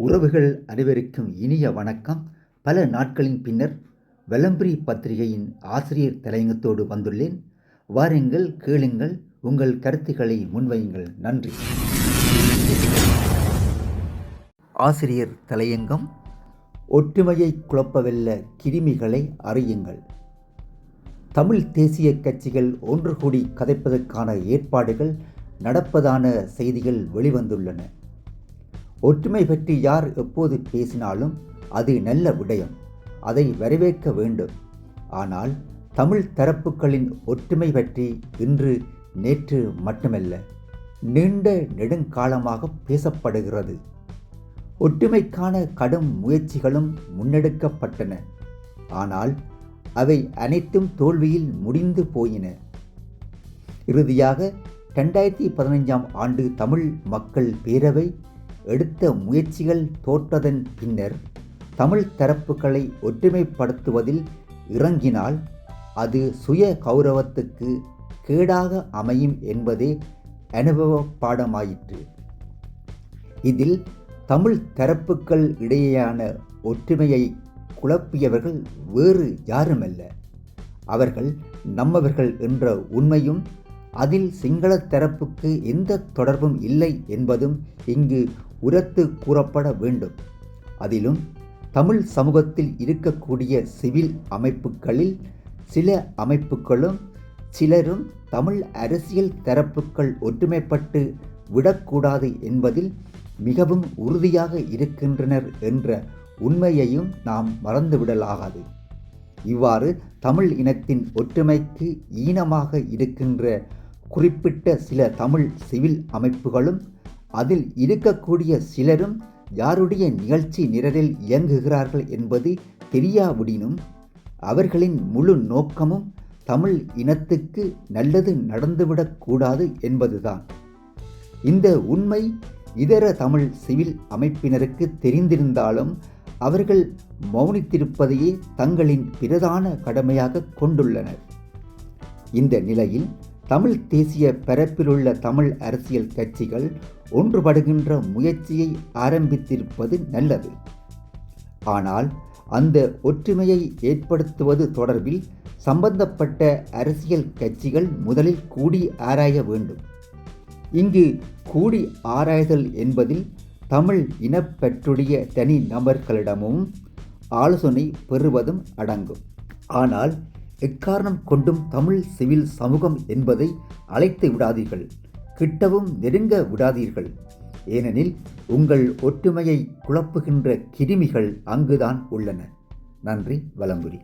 உறவுகள் அனைவருக்கும் இனிய வணக்கம். பல நாட்களின் பின்னர் வெலம்பிரி பத்திரிகையின் ஆசிரியர் தலையங்கத்தோடு வந்துள்ளேன். வாருங்கள் கேளுங்கள் உங்கள் கருத்துக்களை முன்வையுங்கள். நன்றி. ஆசிரியர் தலையங்கம் ஒற்றுமையை குழப்பவல்ல கிருமிகளை அறியுங்கள். தமிழ் தேசிய கட்சிகள் ஒன்று கூடி கதைப்பதற்கான ஏற்பாடுகள் நடப்பதான செய்திகள் வெளிவந்துள்ளன. ஒற்றுமை பற்றி யார் எப்போது பேசினாலும் அது நல்ல விடயம். அதை வரவேற்க வேண்டும். ஆனால் தமிழ் தரப்புகளின் ஒற்றுமை பற்றி இன்று நேற்று மட்டுமல்ல நீண்ட நெடுங்காலமாக பேசப்படுகிறது. ஒற்றுமைக்கான கடும் முயற்சிகளும் முன்னெடுக்கப்பட்டன. ஆனால் அவை அனைத்தும் தோல்வியில் முடிந்து போயின. இறுதியாக ரெண்டாயிரத்தி பதினைஞ்சாம் ஆண்டு தமிழ் மக்கள் பேரவை எடுத்த முயற்சிகள் தோற்றதன் பின்னர் தமிழ் தரப்புகளை ஒற்றுமைப்படுத்துவதில் இறங்கினால் அது சுய கௌரவத்துக்கு கேடாக அமையும் என்பதே அனுபவ பாடமாயிற்று. இதில் தமிழ் தரப்புக்கள் இடையேயான ஒற்றுமையை குழப்பியவர்கள் வேறு யாருமல்ல. அவர்கள் நம்மவர்கள் என்ற உண்மையும் அதில் சிங்கள தரப்புக்கு எந்த தொடர்பும் இல்லை என்பதும் இங்கு உரத்து கூறப்பட வேண்டும். அதிலும் தமிழ் சமூகத்தில் இருக்கக்கூடிய சிவில் அமைப்புகளில் சில அமைப்புகளும் சிலரும் தமிழ் அரசியல் தரப்புகள் ஒற்றுமைப்பட்டு விடக்கூடாது என்பதில் மிகவும் உறுதியாக இருக்கின்றனர் என்ற உண்மையையும் நாம் மறந்துவிடலாகாது. இவ்வாறு தமிழ் இனத்தின் ஒற்றுமைக்கு ஈனமாக இருக்கின்ற குறிப்பிட்ட சில தமிழ் சிவில் அமைப்புகளும் அதில் இருக்கக்கூடிய சிலரும் யாருடைய நிகழ்ச்சி நிரலில் இயங்குகிறார்கள் என்பது தெரியாவிடினும் அவர்களின் முழு நோக்கமும் தமிழ் இனத்துக்கு நல்லது நடந்துவிடக்கூடாது என்பதுதான். இந்த உண்மை இதர தமிழ் சிவில் அமைப்பினருக்கு தெரிந்திருந்தாலும் அவர்கள் மௌனித்திருப்பதையே தங்களின் பிரதான கடமையாக கொண்டுள்ளனர். இந்த நிலையில் தமிழ் தேசிய பரப்பிலுள்ள தமிழ் அரசியல் கட்சிகள் ஒன்றுபடுகின்ற முயற்சியை ஆரம்பித்திருப்பது நல்லது. ஆனால் அந்த ஒற்றுமையை ஏற்படுத்துவது தொடர்பில் சம்பந்தப்பட்ட அரசியல் கட்சிகள் முதலில் கூடி ஆராய வேண்டும். இங்கு கூடி ஆராய்தல் என்பதில் தமிழ் இனப்பற்றுடைய தனி நபர்களிடமும் ஆலோசனை பெறுவதும் அடங்கும் ஆனால் எக்காரணம் கொண்டும் தமிழ் சிவில் சமூகம் என்பதை அழைத்து விடாதீர்கள் கிட்டவும் நெருங்க விடாதீர்கள். ஏனெனில் உங்கள் ஒற்றுமையை குழப்புகின்ற கிருமிகள் அங்குதான் உள்ளன. நன்றி வலம்புரி.